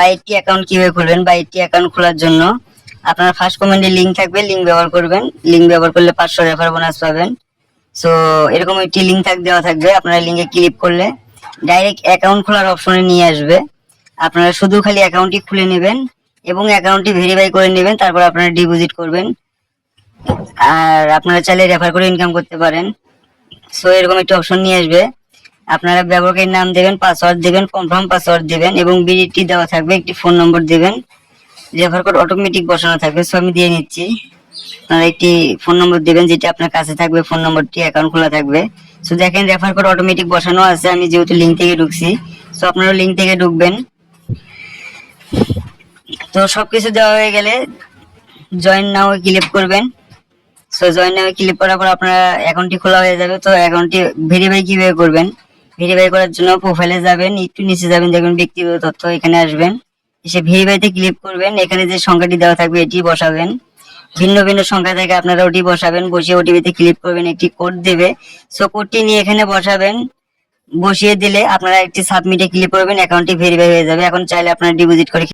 বা একটি অ্যাকাউন্ট কীভাবে খুলবেন বা একটি অ্যাকাউন্ট খোলার জন্য আপনার ফার্স্ট কমেন্টে লিঙ্ক থাকবে লিঙ্ক ব্যবহার করবেন। লিঙ্ক ব্যবহার করলে পাঁচশো রেফার বোনাস পাবেন। সো এরকম একটি লিঙ্ক থাক দেওয়া থাকবে আপনারা লিঙ্কে ক্লিক করলে। ডাইরেক্ট অ্যাকাউন্ট খোলার অপশনে নিয়ে আসবে। আপনারা শুধু খালি অ্যাকাউন্টটি খুলে নেবেন এবং অ্যাকাউন্টটি ভেরিফাই করে নেবেন, তারপর আপনারা ডিপোজিট করবেন। আর আপনারা চাইলে রেফার করে ইনকাম করতে পারেন। সো এরকম একটি অপশন নিয়ে আসবে। আপনারা ব্যবহারকারীর নাম দেবেন পাসওয়ার্ড দেবেন কনফার্ম পাসওয়ার্ড দেবেন এবং বিডিটি দেওয়া থাকবে, একটি ফোন নম্বর দেবেন। রেফার কোড অটোমেটিক বসানো থাকবে সো আমি দিয়ে নিচ্ছি। আপনারা একটি ফোন নম্বর দেবেন যেটা আপনার কাছে থাকবে ফোন নম্বরটি অ্যাকাউন্ট খোলা থাকবে। সো দেখেন রেফার কোড অটোমেটিক বসানো আছে, আমি যেহেতু লিঙ্ক থেকে ঢুকছি সো আপনারা লিঙ্ক থেকে ঢুকবেন। তো সবকিছু দেওয়া হয়ে গেলে জয়েন নাও ক্লিক করবেন। সো জয়েন নাও ক্লিক করার পর আপনার অ্যাকাউন্টটি খোলা হয়ে যাবে, তো অ্যাকাউন্টটি ভেরিফাই কীভাবে করবেন? ভেরিফাই করার জন্য প্রোফাইলে যাবেন, একটু নিচে যাবেন, দেখবেন ব্যক্তিগত তথ্য এখানে আসবেন। এসে ভেরিফাইতে ক্লিক করবেন, এখানে যে সংখ্যাটি দেওয়া থাকবে এটি বসাবেন। ভিন্ন ভিন্ন সংখ্যা থেকে আপনারা ওটি বসাবেন, বসিয়ে ওটিপিতে ক্লিক করবেন, একটি কোড দেবে। সো কোডটি নিয়ে এখানে বসাবেন, বসিয়ে দিলে আপনারা একটি সাবমিটে ক্লিক করবেন অ্যাকাউন্টটি ভেরিফাই হয়ে যাবে। এখন চাইলে আপনারা ডিপোজিট করে